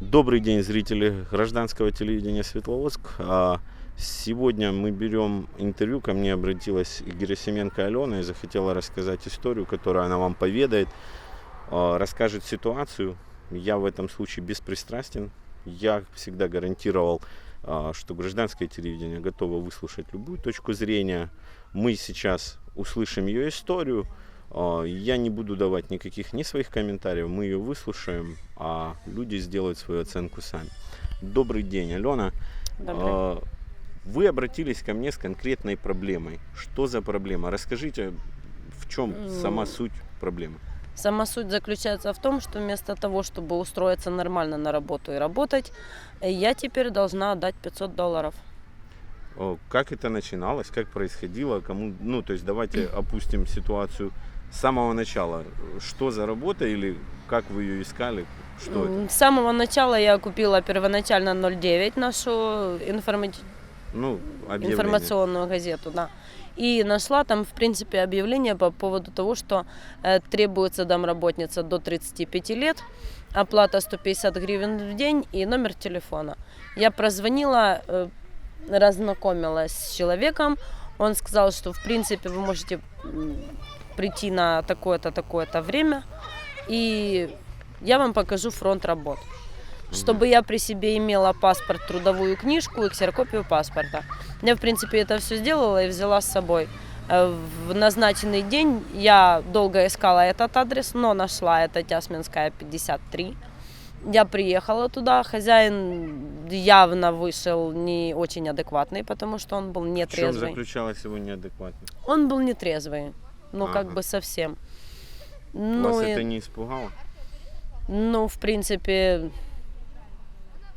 Добрый день, зрители гражданского телевидения Светловодск. А, Сегодня мы берем интервью. Ко мне обратилась Герасименко Алена и захотела рассказать историю, которую она вам поведает, а, расскажет ситуацию. Я в этом случае беспристрастен. Я всегда гарантировал, а, что гражданское телевидение готово выслушать любую точку зрения. Мы сейчас услышим ее историю. А, Я не буду давать никаких ни своих комментариев, мы ее выслушаем, а люди сделают свою оценку сами. Добрый день, Алена. Добрый. А, Вы обратились ко мне с конкретной проблемой. Что за проблема? Расскажите, в чем сама М. суть проблемы? Сама суть заключается в том, что вместо того, чтобы устроиться нормально на работу и работать, я теперь должна отдать 500 долларов. Как это начиналось, как происходило, кому, ну, то есть давайте опустим ситуацию с самого начала. Что за работа или как вы ее искали? Что это? С самого начала я купила первоначально 09 нашу информа- Ну, объявление. информационную газету, да. И нашла там, в принципе, объявление по поводу того, что э, требуется домработница до 35 лет, оплата 150 гривен в день и номер телефона. Я прозвонила, э, разнакомилась с человеком. Он сказал, что, в принципе, вы можете прийти на такое-то, такое-то время, и я вам покажу фронт работ. Чтобы я при себе имела паспорт, трудовую книжку и ксерокопию паспорта. Я, в принципе, это все сделала и взяла с собой. Э, В назначенный день я долго искала этот адрес, но нашла это Тясминская, 53. Я приехала туда, хозяин явно вышел не очень адекватный, потому что он был В чем нетрезвый. заключалась его неадекватность? Он был нетрезвый, ну как Ага. бы совсем. Вас Ну, и- это не испугало? ну, в принципе,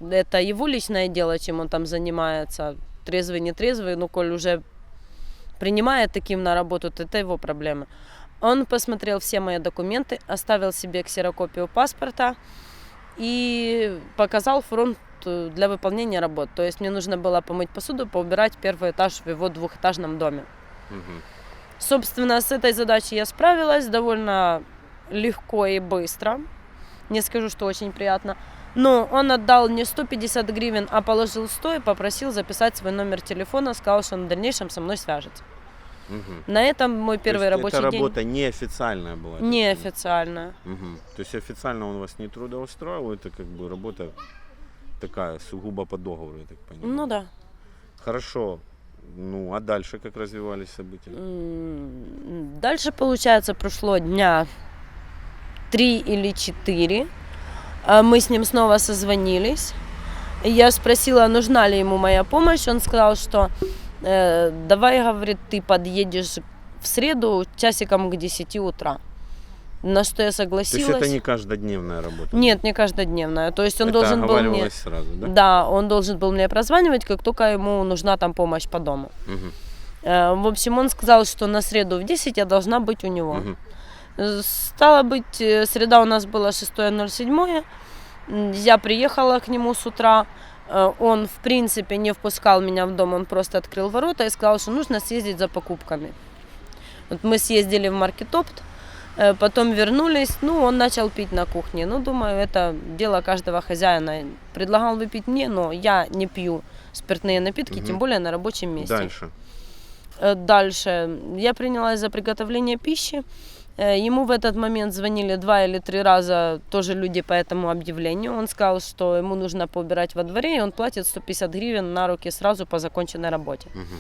это его личное дело, чем он там занимается. Трезвый, нетрезвый, ну, коль уже принимает таким на работу, то это его проблема. Он посмотрел все мои документы, оставил себе ксерокопию паспорта и показал фронт э, для выполнения работ. То есть мне нужно было помыть посуду, поубирать первый этаж в его двухэтажном доме. Мгм. Собственно, с этой задачей я справилась довольно легко и быстро. Не скажу, что очень приятно. Но он отдал не 150 гривен, а положил 100 и попросил записать свой номер телефона. Сказал, что он в дальнейшем со мной свяжется. Мгм. На этом мой первый рабочий эта день работа неофициальная была? так неофициально. понимаю? Мгм. То есть официально он вас не трудоустроил, это как бы работа такая, сугубо по договору, я так понимаю. Ну да. Хорошо. Ну, а дальше как развивались события? Дальше, получается, прошло дня три или четыре. А Мы с ним снова созвонились. Я спросила, нужна ли ему моя помощь. Он сказал, что э, давай, говорит, ты подъедешь в среду часиком к 10 утра. На что я То согласилась. есть это не каждодневная работа? Нет, не каждодневная. То есть он это должен был мне... сразу, да? Да, он должен был мне прозванивать, как только ему нужна там помощь по дому. Э, В общем, он сказал, что на среду в 10 я должна быть у него. Э, Стало быть, э, среда у нас была 6.07. М, Я приехала к нему с утра. Он, в принципе, не впускал меня в дом, он просто открыл ворота и сказал, что нужно съездить за покупками. Вот мы съездили в маркетопт, потом вернулись, ну, он начал пить на кухне. Ну, думаю, это дело каждого хозяина. Предлагал выпить мне, но я не пью спиртные напитки, Мгм. тем более на рабочем месте. Дальше. Э, Дальше. Я принялась за приготовление пищи. Э, Ему в этот момент звонили два или три раза тоже люди по этому объявлению. Он сказал, что ему нужно поубирать во дворе, и он платит 150 гривен на руки сразу по законченной работе. Мгм.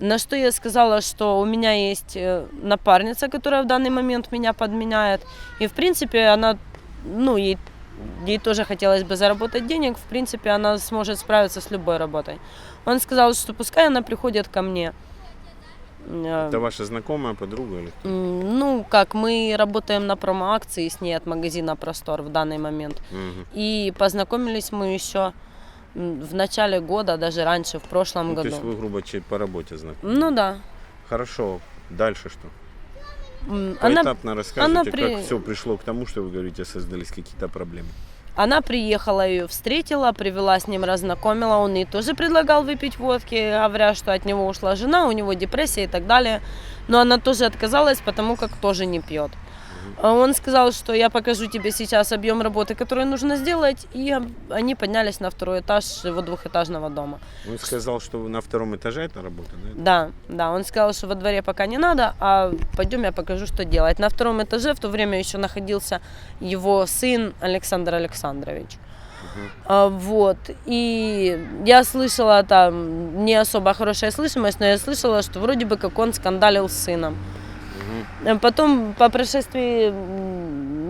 На что я сказала, что у меня есть э, напарница, которая в данный момент меня подменяет. И, в принципе, она, ну, ей, ей тоже хотелось бы заработать денег. В принципе, она сможет справиться с любой работой. Он сказал, что пускай она приходит ко мне. Э, Это ваша знакомая, подруга или? м, Ну, как мы работаем на промо-акции с ней от магазина Простор в данный момент. Мгм. И познакомились мы еще в начале года, даже раньше, в прошлом Ну, то году. есть вы, грубо, по работе знакомы. Ну да. Хорошо. Дальше что? Она Поэтапно рассказывайте, она как при- все пришло к тому, что вы говорите, создались какие-то проблемы. Она приехала, ее встретила, привела с ним, разнакомила. Он ей тоже предлагал выпить водки, говоря, что от него ушла жена, у него депрессия и так далее. Но она тоже отказалась, потому как тоже не пьет. А Он сказал, что я покажу тебе сейчас объем работы, который нужно сделать, и они поднялись на второй этаж его двухэтажного дома. Он сказал, что на втором этаже эта работа, да? Да, да, он сказал, что во дворе пока не надо, а пойдем я покажу, что делать. На втором этаже в то время еще находился его сын Александр Александрович. А, вот, и я слышала там не особо хорошая слышимость, но я слышала, что вроде бы как он скандалил с сыном. Э, Потом, по прошествии,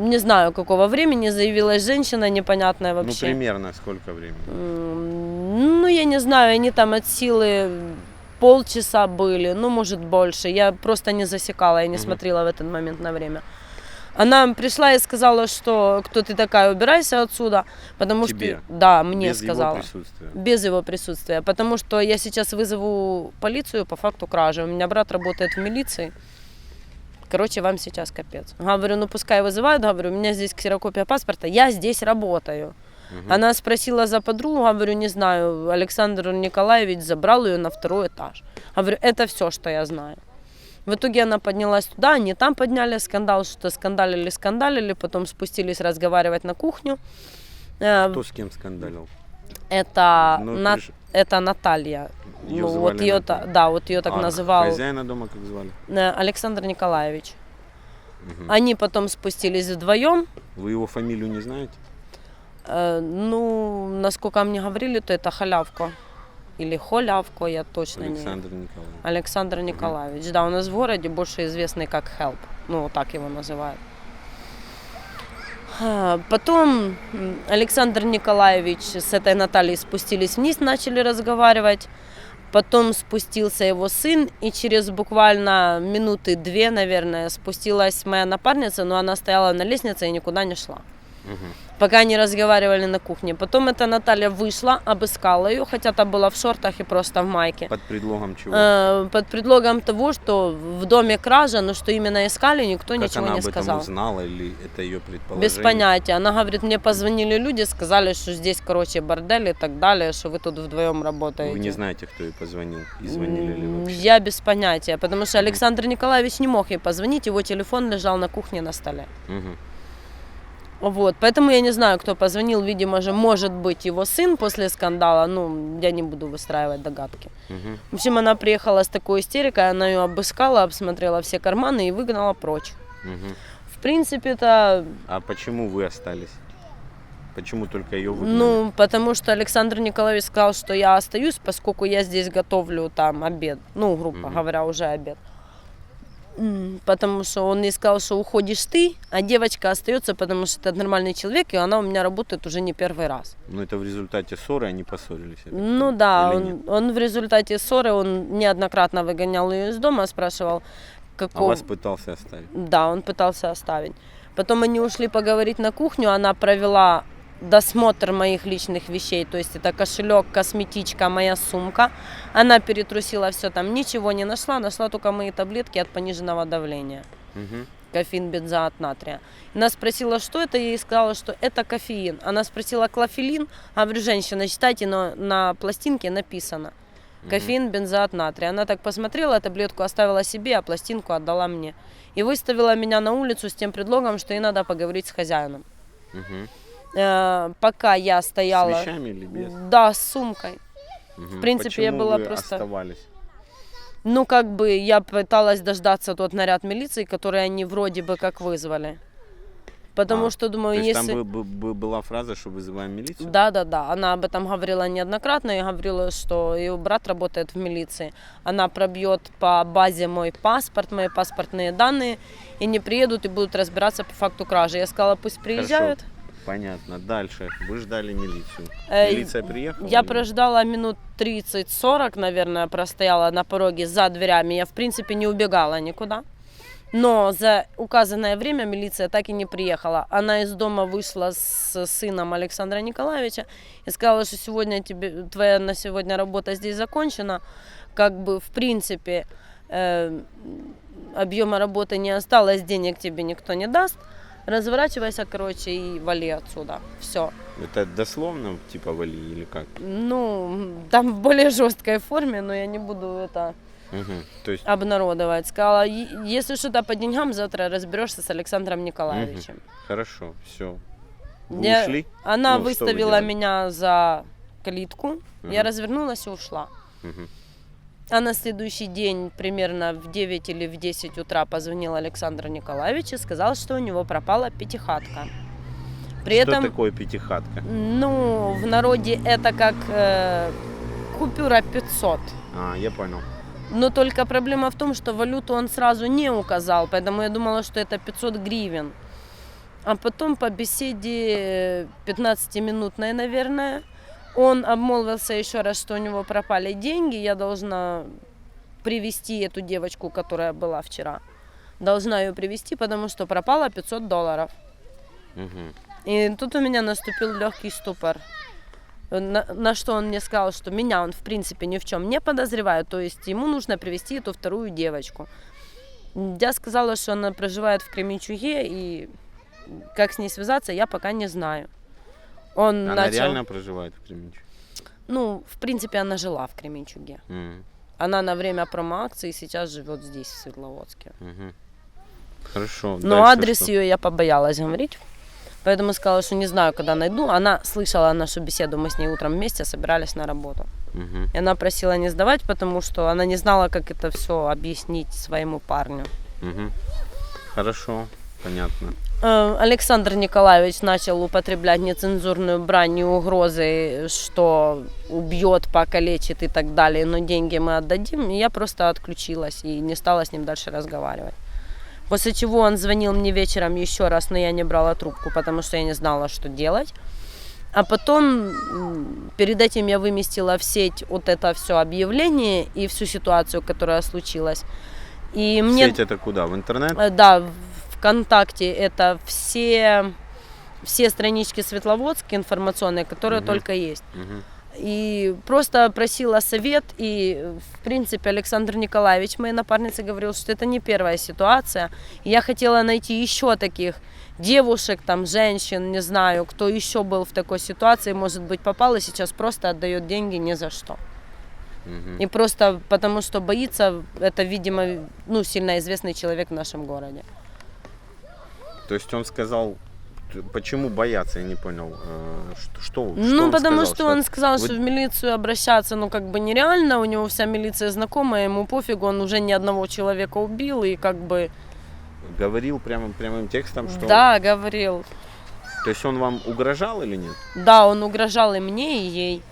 не знаю какого времени, заявилась женщина непонятная Ну, вообще. примерно сколько времени? Ну, я не знаю, они там от силы полчаса были, ну, может, больше. Я просто не засекала, я не Мгм. смотрела в этот момент на время. Она пришла и сказала, что кто ты такая, убирайся отсюда, потому Тебе? что... Да, мне Без его сказала. присутствия. Без его присутствия. Потому что я сейчас вызову полицию по факту кражи. У меня брат работает в милиции. Короче, вам сейчас капец. Говорю, ну пускай вызывают. Говорю, у меня здесь ксерокопия паспорта. Я здесь работаю. Мгм. Она спросила за подругу, говорю, не знаю. Александр Николаевич забрал ее на второй этаж. Говорю, это все, что я знаю. В итоге она поднялась туда, они там подняли скандал, что скандалили, скандалили, потом спустились разговаривать на кухню. Э, Кто с кем скандалил? Это, Ну, На- ты ж- это Наталья. Её ну, звали вот ее, Наталья. та- да, вот ее так А называл Хозяина дома как звали? э, Александр Николаевич. Мгм. Они потом спустились вдвоем. Вы его фамилию не знаете? Э, ну, насколько мне говорили, то это халявко. Или холявко, я точно не... Александр Николаевич. Александр Николаевич. Да, у нас в городе больше известный как Help. Ну, вот так его называют. А, Потом Александр Николаевич с этой Натальей спустились вниз, начали разговаривать. Потом спустился его сын, и через буквально минуты две, наверное, спустилась моя напарница, но она стояла на лестнице и никуда не шла. Мгм. Пока они разговаривали на кухне. Потом эта Наталья вышла, обыскала ее, хотя та была в шортах и просто в майке. Под предлогом чего? Э, под предлогом того, что в доме кража, но что именно искали, никто как ничего она не об этом сказал. узнала или это ее предположение? Без понятия. Она говорит, мне позвонили люди, сказали, что здесь, короче, бордель и так далее, что вы тут вдвоем работаете. Вы не знаете, кто ей позвонил? И звонили ли вообще? Я без понятия, потому что Александр Николаевич не мог ей позвонить, его телефон лежал на кухне на столе. Мгм. Вот, поэтому я не знаю, кто позвонил, видимо же, может быть, его сын после скандала, ну, я не буду выстраивать догадки. Мгм. В общем, она приехала с такой истерикой, она ее обыскала, обсмотрела все карманы и выгнала прочь. Мгм. В принципе, это, А почему вы остались? Почему только ее выгнали? ну, потому что Александр Николаевич сказал, что я остаюсь, поскольку я здесь готовлю там обед, ну, грубо Мгм. говоря, уже обед. Потому что он мне сказал, что уходишь ты, а девочка остается, потому что это нормальный человек, и она у меня работает уже не первый раз. Ну, это в результате ссоры они поссорились? Ну да, он, нет? он в результате ссоры, он неоднократно выгонял ее из дома, спрашивал, А какого... вас пытался оставить? Да, он пытался оставить. Потом они ушли поговорить на кухню, она провела досмотр моих личных вещей, то есть это кошелек, косметичка, моя сумка. Она перетрусила все там, ничего не нашла, нашла только мои таблетки от пониженного давления. Мгм. Кофеин, бензоат натрия. Она спросила, что это, я ей сказала, что это кофеин. Она спросила, клофелин? Говорю, женщина, читайте, но на пластинке написано. Кофеин, бензоат натрия. Она так посмотрела, таблетку оставила себе, а пластинку отдала мне. И выставила меня на улицу с тем предлогом, что ей надо поговорить с хозяином. Мгм. Э, пока я С стояла... вещами или без? Да, с сумкой. Мгм. принципе, я Почему была вы просто- оставались? Ну, как бы я пыталась дождаться тот наряд милиции, который они вроде бы как вызвали. Потому А, что, думаю, То есть если... там бы- бы- бы- была фраза, что вызываем милицию? Да, да, да. Она об этом говорила неоднократно и говорила, что ее брат работает в милиции. Она пробьет по базе мой паспорт, мои паспортные данные, и не приедут и будут разбираться по факту кражи. Я сказала, пусть приезжают. Понятно. Дальше. Вы ждали милицию. Э, Милиция приехала? Я или- прождала минут 30-40, наверное, простояла на пороге за дверями. Я, в принципе, не убегала никуда. Но за указанное время милиция так и не приехала. Она из дома вышла с сыном Александра Николаевича и сказала, что сегодня тебе, твоя на сегодня работа здесь закончена. Как бы, в принципе, э, объема работы не осталось, денег тебе никто не даст. Разворачивайся, короче, и вали отсюда. Все. Это дословно, типа, вали или как? Ну, там в более жесткой форме, но я не буду это Мгм. То есть, обнародовать. Сказала, «Е- если что-то по деньгам, завтра разберешься с Александром Николаевичем. хорошо, все. Вы Я- ушли? Она Ну, вы выставила делали? меня за калитку. Я Мгм. развернулась и ушла. Мгм. А на следующий день, примерно в 9 или в 10 утра, позвонил Александр Николаевич и сказал, что у него пропала пятихатка. При Что этом, такое пятихатка? ну, в народе это как э, купюра 500. А, я понял. Но только проблема в том, что валюту он сразу не указал, поэтому я думала, что это 500 гривен. А потом по беседе 15-минутной, наверное, он обмолвился еще раз, что у него пропали деньги, я должна привести эту девочку, которая была вчера. Должна ее привести, потому что пропало 500 долларов. Мгм. И тут у меня наступил легкий ступор. На, на что он мне сказал, что меня он в принципе ни в чем не подозревает, то есть ему нужно привести эту вторую девочку. Я сказала, что она проживает в Кременчуге, и как с ней связаться, я пока не знаю. Он Она начал, реально проживает в Кременчуге? ну, в принципе, она жила в Кременчуге. Мгм. Она на время промо-акции сейчас живет здесь, в Свердловодске. Мгм. Хорошо. Но дальше адрес что? ее я побоялась говорить. Поэтому сказала, что не знаю, когда найду. Она слышала нашу беседу, мы с ней утром вместе собирались на работу. Мгм. И она просила не сдавать, потому что она не знала, как это все объяснить своему парню. Мгм. Хорошо, понятно. Александр Николаевич начал употреблять нецензурную брань и угрозы, что убьет, покалечит и так далее, но деньги мы отдадим. И я просто отключилась и не стала с ним дальше разговаривать. После чего он звонил мне вечером еще раз, но я не брала трубку, потому что я не знала, что делать. А потом, перед этим я выместила в сеть вот это все объявление и всю ситуацию, которая случилась. И мне... Сеть это куда? В интернет? Э, Да, ВКонтакте это все, все странички Светловодска информационные, которые Мгм. только есть. Мгм. И просто просила совет, и в принципе Александр Николаевич, моей напарнице, говорил, что это не первая ситуация. И я хотела найти еще таких девушек, там, женщин, не знаю, кто еще был в такой ситуации, может быть, попал и сейчас просто отдает деньги ни за что. Мгм. И просто потому что боится, это, видимо, ну, сильно известный человек в нашем городе. То есть он сказал, почему бояться, я не понял. э, Что, что, Ну, что он потому сказал, что, он сказал, что в милицию обращаться, ну, как бы нереально, у него вся милиция знакомая, ему пофигу, он уже ни одного человека убил, и как бы, Говорил прямым, прямым текстом, что... да, говорил. То есть он вам угрожал или нет? Да, он угрожал и мне, и ей.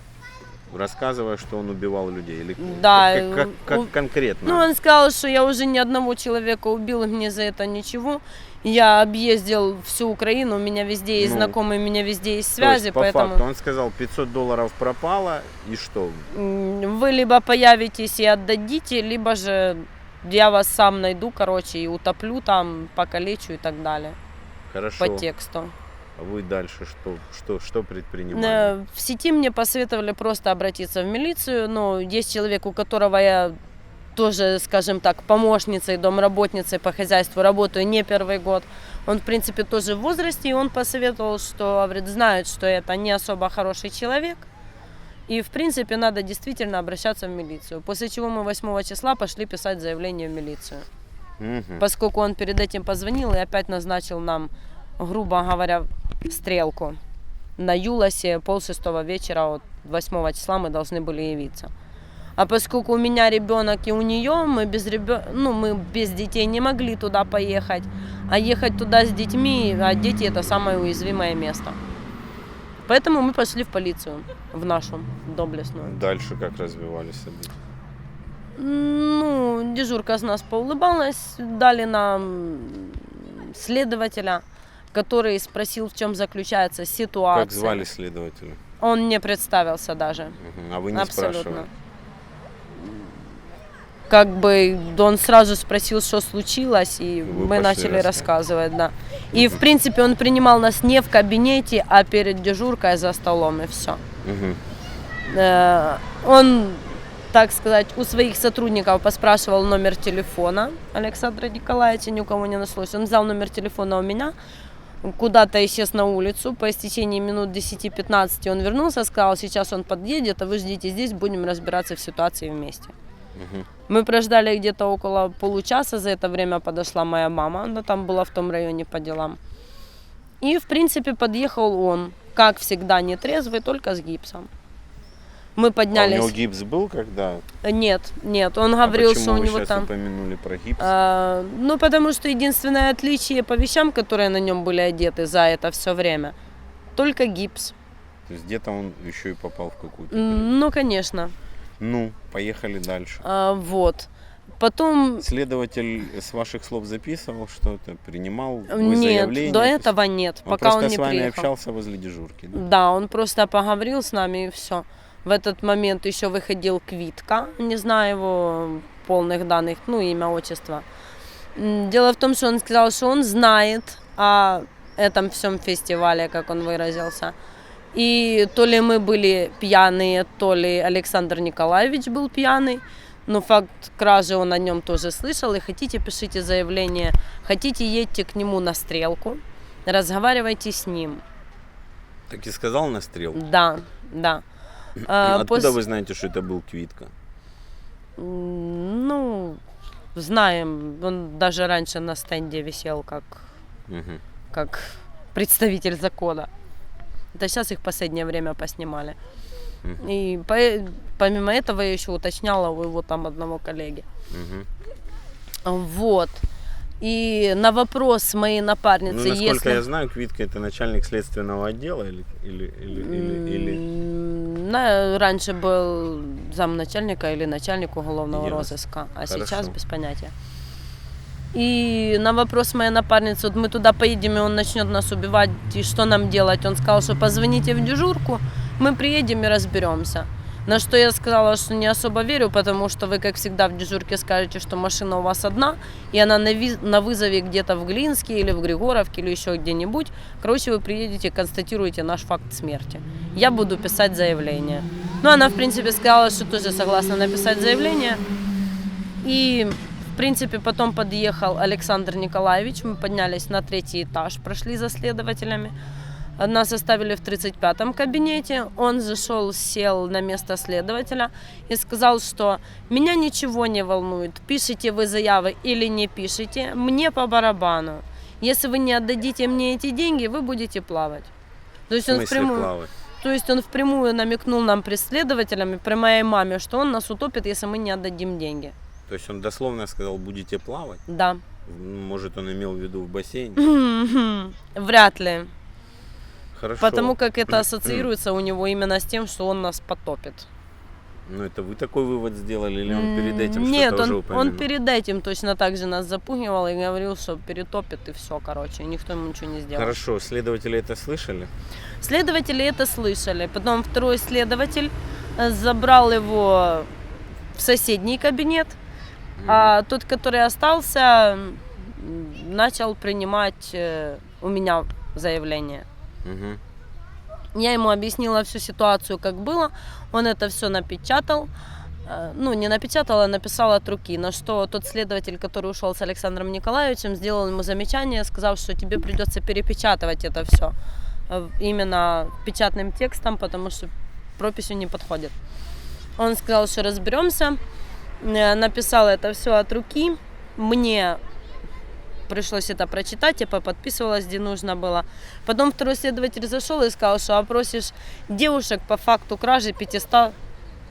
Рассказывая, что он убивал людей? Или Да, Как, как- как конкретно? Ну, он сказал, что я уже ни одного человека убил, и мне за это ничего. Я объездил всю Украину, у меня везде есть Ну, знакомые, у меня везде есть То есть, связи, по поэтому факту он сказал, 500 долларов пропало, и что? вы либо появитесь и отдадите, либо же я вас сам найду, короче, и утоплю там, покалечу и так далее Хорошо. по тексту. А вы дальше что, что, что предпринимали? Э, В сети мне посоветовали просто обратиться в милицию, но есть человек, у которого я тоже, скажем так, помощницей, домработницей по хозяйству работаю не первый год. Он, в принципе, тоже в возрасте, и он посоветовал, что, говорит, знает, что это не особо хороший человек, и, в принципе, надо действительно обращаться в милицию. После чего мы 8 числа пошли писать заявление в милицию. Мгм. Поскольку он перед этим позвонил и опять назначил нам, грубо говоря, стрелку. На Юлосе полшестого вечера, вот 8 числа мы должны были явиться. А поскольку у меня ребенок и у нее, мы без ребё... ну, мы без детей не могли туда поехать. А ехать туда с детьми, а дети это самое уязвимое место. Поэтому мы пошли в полицию, в нашу доблестную. Дальше как развивались события? Ну, дежурка с нас поулыбалась, дали нам следователя, который спросил, в чем заключается ситуация. Как звали следователя? Он не представился даже. Мгм. А вы не Абсолютно. спрашивали? Как бы он сразу спросил, что случилось, и Вы мы начали рассказывать. да. И в принципе он принимал нас не в кабинете, а перед дежуркой за столом, и все. Мгм. Э, Он, так сказать, у своих сотрудников поспрашивал номер телефона Александра Николаевича, ни у кого не нашлось. Он взял номер телефона у меня, куда-то исчез на улицу. По истечении минут 10-15 он вернулся, сказал, сейчас он подъедет, а вы ждите здесь, будем разбираться в ситуации вместе. Мгм. Мы прождали где-то около получаса, за это время подошла моя мама, она там была в том районе по делам. И, в принципе, подъехал он, как всегда, нетрезвый, только с гипсом. Мы А у поднялись. него гипс был когда? Нет, нет, он а говорил, почему что у вы него сейчас там... упомянули про гипс? А, ну, потому что единственное отличие по вещам, которые на нем были одеты за это все время, только гипс. То есть где-то он еще и попал в какую-то... Ну, конечно. Ну, поехали дальше. А, вот. Потом Следователь с ваших слов записывал что-то, принимал вы нет, заявление? до этого нет, Он пока просто он не с вами приехал. общался возле дежурки, да? Да, он просто поговорил с нами и все. В этот момент еще выходил Квитка, не знаю его полных данных, ну, имя, отчество. Дело в том, что он сказал, что он знает о этом всем фестивале, как он выразился. И то ли мы были пьяные, то ли Александр Николаевич был пьяный. Но факт кражи он о нем тоже слышал. И хотите, пишите заявление. Хотите, едьте к нему на стрелку. Разговаривайте с ним. Так и сказал на стрел. Да, да. А, Откуда пос- вы знаете, что это был Квитка? Ну, знаем, он даже раньше на стенде висел как, Мгм. как представитель закона. Это сейчас их в последнее время поснимали. Мгм. И по- помимо этого я еще уточняла у его там одного коллеги. Мгм. Вот. И на вопрос моей Ну, напарницы, насколько если... я знаю, Квитка это начальник следственного отдела или, или, или, или, на- раньше был замначальника или начальник уголовного Ясно. розыска, а Хорошо. сейчас без понятия. И на вопрос моей напарницы, вот мы туда поедем, и он начнет нас убивать, и что нам делать? Он сказал, что позвоните в дежурку, мы приедем и разберемся. На что я сказала, что не особо верю, потому что вы, как всегда, в дежурке скажете, что машина у вас одна, и она на, ви- на вызове где-то в Глинске или в Григоровке или еще где-нибудь. Короче, вы приедете, констатируете наш факт смерти. Я буду писать заявление. Ну, она, в принципе, сказала, что тоже согласна написать заявление. И, в принципе, потом подъехал Александр Николаевич. Мы поднялись на третий этаж, прошли за следователями. Нас оставили в 35-м кабинете. Он зашел, сел на место следователя и сказал, что меня ничего не волнует, пишите вы заявы или не пишите, мне по барабану. Если вы не отдадите мне эти деньги, вы будете плавать. То в есть он впрямую, плавать? то есть он впрямую намекнул нам преследователями, при моей маме, что он нас утопит, если мы не отдадим деньги. То есть он дословно сказал, будете плавать? Да. Может, он имел в виду в бассейн? Вряд ли. Хорошо. Потому как это ассоциируется у него именно с тем, что он нас потопит. Ну, это вы такой вывод сделали, или он перед этим Нет, что-то уже он, упомянул? он перед этим точно так же нас запугивал и говорил, что перетопит и все, короче, никто ему ничего не сделал. Хорошо, следователи это слышали? Следователи это слышали. Потом второй следователь э, забрал его в соседний кабинет, а тот, который остался, начал принимать э, у меня заявление. Мгм. Я ему объяснила всю ситуацию, как было. Он это все напечатал. Э, Ну, не напечатал, а написал от руки. На что тот следователь, который ушел с Александром Николаевичем, сделал ему замечание, сказав, что тебе придется перепечатывать это все именно печатным текстом, потому что прописью не подходит. Он сказал, что разберемся. Э, Написал это все от руки. Мне пришлось это прочитать, я подписывалась, где нужно было. Потом второй следователь зашел и сказал, что опросишь девушек по факту кражи 500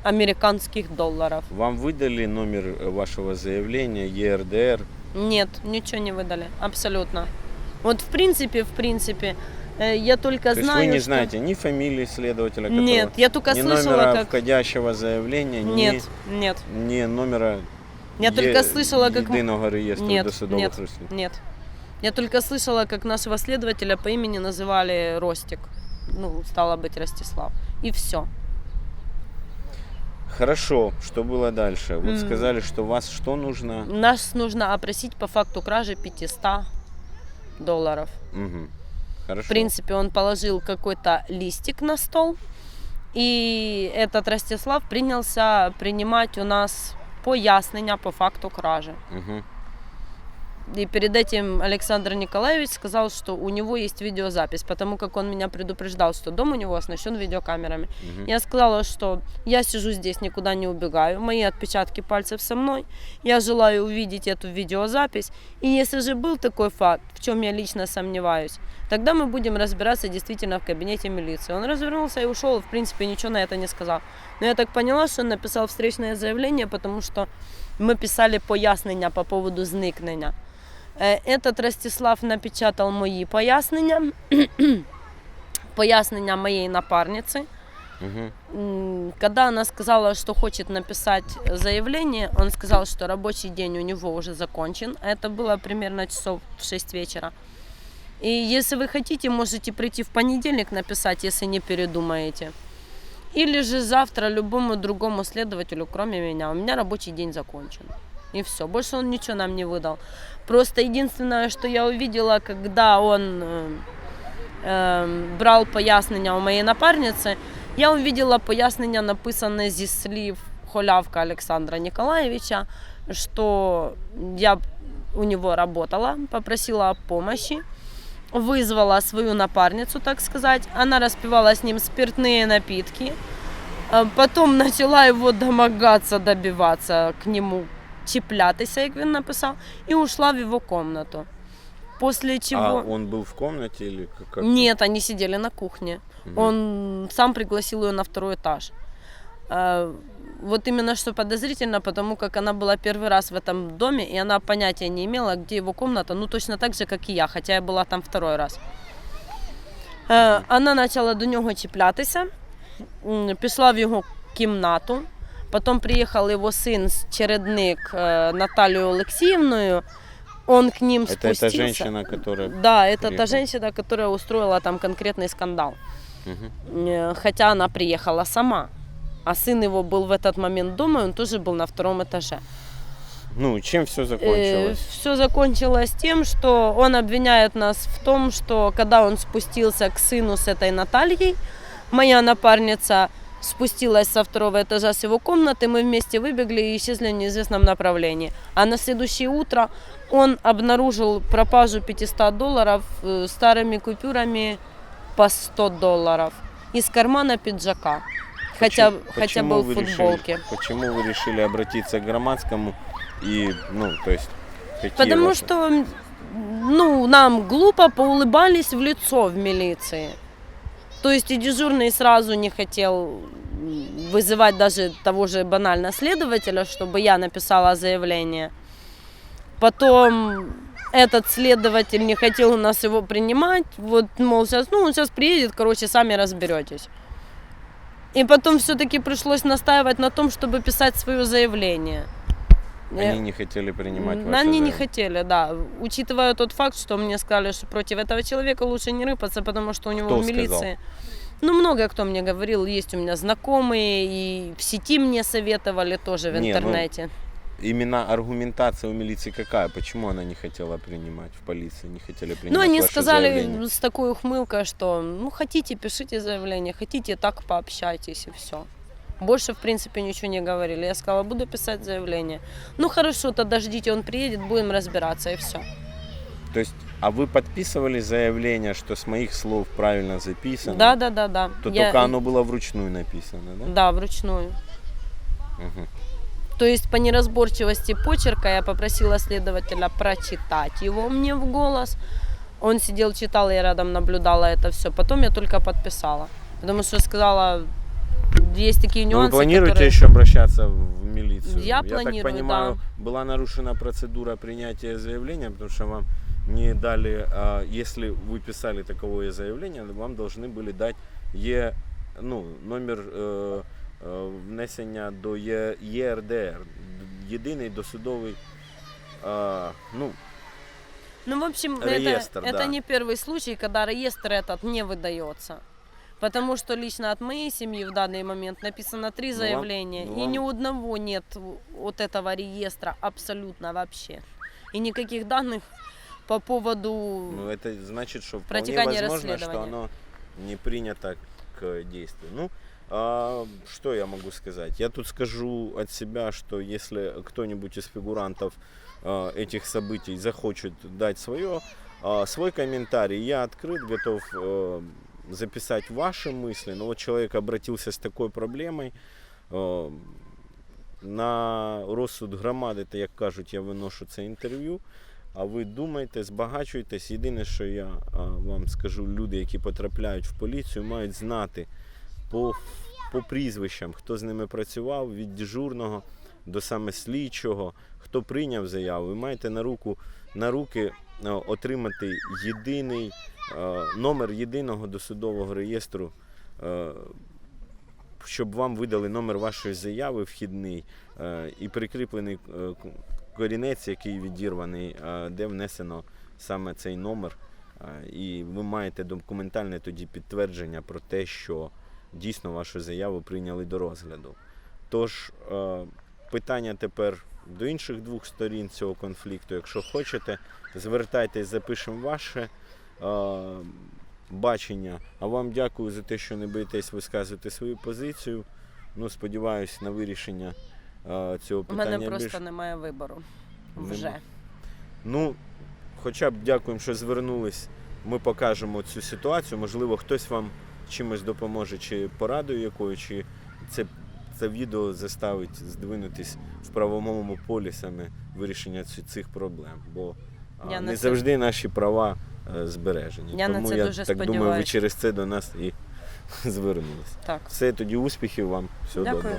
американских долларов. Вам выдали номер э, вашего заявления, ЕРДР? Нет, ничего не выдали, абсолютно. Вот в принципе, в принципе, э, я только То есть знаю, вы не что- знаете ни фамилии следователя, которого, Нет, я только ни слышала, номера как... входящего заявления, Нет, нет. ни, ни номера Я только е- слышала, как... м- єдиного реєстру Нет, досудових нет. розслідувань. Нет. Я только слышала, как нашего следователя по имени называли Ростик. Ну, стало быть, Ростислав. И все. Хорошо, что было дальше? Вот М. сказали, что вас что нужно? Нас нужно опросить по факту кражи 500 долларов. Мгм. Хорошо. В принципе, он положил какой-то листик на стол, и этот Ростислав принялся принимать у нас пояснення по факту кражи. Мгм. И перед этим Александр Николаевич сказал, что у него есть видеозапись, потому как он меня предупреждал, что дом у него оснащен видеокамерами. Мгм. Я сказала, что я сижу здесь, никуда не убегаю, мои отпечатки пальцев со мной, я желаю увидеть эту видеозапись, и если же был такой факт, в чем я лично сомневаюсь, тогда мы будем разбираться действительно в кабинете милиции. Он развернулся и ушел, в принципе, ничего на это не сказал. Но я так поняла, что он написал встречное заявление, потому что ми писали пояснення по поводу зникнення. Е, Этот Ростислав напечатал мої пояснення, пояснення моєї напарниці. Мгм. М, Когда она сказала, что хочет написать заявление, он сказал, что рабочий день у него уже закончен. А Это было примерно часов в 6 вечера. И если вы хотите, можете прийти в понедельник написать, если не передумаете. Или же завтра любому другому следователю, кроме меня. У меня рабочий день закончен. И все. Больше он ничего нам не выдал. Просто единственное, что я увидела, когда он э, э, брал пояснення у моєї напарниці, я увидела пояснення, написане зі слів Холявка Александра Николаевича, что я у него работала, попросила о помощи, вызвала свою напарницу, так сказать. Она распивала с ним спиртные напитки. А Потом начала его домогаться, добиваться к нему, чіплятися, як він написав, і ушла в его комнату. После чего... А он был в комнате или как? как? Нет, они сидели на кухне. Мгм. Он сам пригласил ее на второй этаж. А, Вот именно что подозрительно, потому как она была первый раз в этом доме, и она понятия не имела, где его комната, ну точно так же, как и я, хотя я была там второй раз. Е, Вона почала до нього чіплятися, м, пішла в його кімнату. Потім приїхав його син, чередник е, Наталією Олексіївною. Он к ним Это спустился. эта женщина, которая... Да, это та приехала. женщина, которая устроила там конкретный скандал. Мгм. Э, Хотя она приехала сама. А сын его был в этот момент дома, и он тоже был на втором этаже. Ну, чем все закончилось? Все закончилось тем, что он обвиняет нас в том, что когда он спустился к сыну с этой Натальей, моя напарница спустилась со второго этажа с его комнаты, мы вместе выбегли и исчезли в неизвестном направлении. А на следующее утро он обнаружил пропажу 500 долларов э, старыми купюрами по 100 долларов из кармана пиджака. Хотя, Почему- хотя был в футболке. Решили, почему вы решили обратиться к Громадскому и, ну, то есть, какие Потому ваши- что ну, нам глупо поулыбались в лицо в милиции. То есть и дежурный сразу не хотел вызывать даже того же банально следователя, чтобы я написала заявление. Потом этот следователь не хотел у нас его принимать. Вот, мол, сейчас, ну, он сейчас приедет, короче, сами разберетесь. И потом все-таки пришлось настаивать на том, чтобы писать свое заявление. Они не хотели принимать М, ваше Они не хотели, да. Учитывая тот факт, что мне сказали, что против этого человека лучше не рыпаться, потому что у него Кто в милиции. сказал? Ну, много кто мне говорил, есть у меня знакомые, и в сети мне советовали тоже в Не, ну, интернете. Именно аргументация у милиции какая? Почему она не хотела принимать в полиции, не хотели принимать Ну, они сказали заявление? с такой ухмылкой, что ну хотите, пишите заявление, хотите, так пообщайтесь и все. Больше, в принципе, ничего не говорили. Я сказала, буду писать заявление. Ну хорошо, тогда ждите, он приедет, будем разбираться и все. То есть, а вы подписывали заявление, что с моих слов правильно записано? Да, да, да, да. То Я- только оно было вручную написано, да? Да, вручную. Мгм. То есть по неразборчивости почерка я попросила следователя прочитать его мне в голос. Он сидел, читал, я рядом наблюдала это все. Потом я только подписала. Потому что сказала, есть такие Но нюансы, вы планируете которые... еще обращаться в милицию? Я так планирую, понимаю, была нарушена процедура принятия заявления, потому что вам не дали, а, если вы писали таковое заявление, вам должны были дать Е, ну, номер е, е, внесення до Є, ЄРДР, єдиний досудовий, а, ну, Ну, в общем, Реестр, это, да. это не первый случай, когда реестр этот не выдается. Потому что лично от моей семьи в данный момент написано три Ну, заявления, ну, и ни у одного нет вот этого реестра абсолютно вообще. И никаких данных по поводу... ну, это значит, что вполне возможно, что оно не принято э, действий. Ну, а, что я могу сказать? Я тут скажу от себя, что если кто-нибудь из фигурантов а, этих событий захочет дать свое, а, свой комментарий, я открыт, готов э, записать ваши мысли. Но вот человек обратился с такой проблемой. е, На розсуд громади, та як кажуть, я виношу це інтерв'ю. А ви думайте, збагачуйтесь. Єдине, що я вам скажу, люди, які потрапляють в поліцію, мають знати по, по прізвищам, хто з ними працював, від дежурного до саме слідчого, хто прийняв заяву. Ви маєте на руку на руки е, отримати єдиний е, номер єдиного досудового реєстру. е, щоб вам видали номер вашої заяви вхідний і прикріплений корінець, який відірваний, де внесено саме цей номер. І ви маєте документальне тоді підтвердження про те, що дійсно вашу заяву прийняли до розгляду. Тож питання тепер до інших двох сторін цього конфлікту. Якщо хочете, звертайтесь, запишемо ваше е, бачення. А вам дякую за те, що не боїтесь висказувати свою позицію. Ну, сподіваюся на вирішення е, цього У питання. мене просто більш- немає вибору. Вже. Ну, хоча б дякуємо, що звернулись. Ми покажемо цю ситуацію. Можливо, хтось вам чимось допоможе, чи порадою якою, чи це, це відео заставить здвинутись в правовому полі саме вирішення цих проблем. Бо Я на не це- завжди наші права е, збережені. Я на Тому це я дуже так думаю, ви через це до нас і звернулись. Так. Все, тоді успіхів вам. Всього доброго.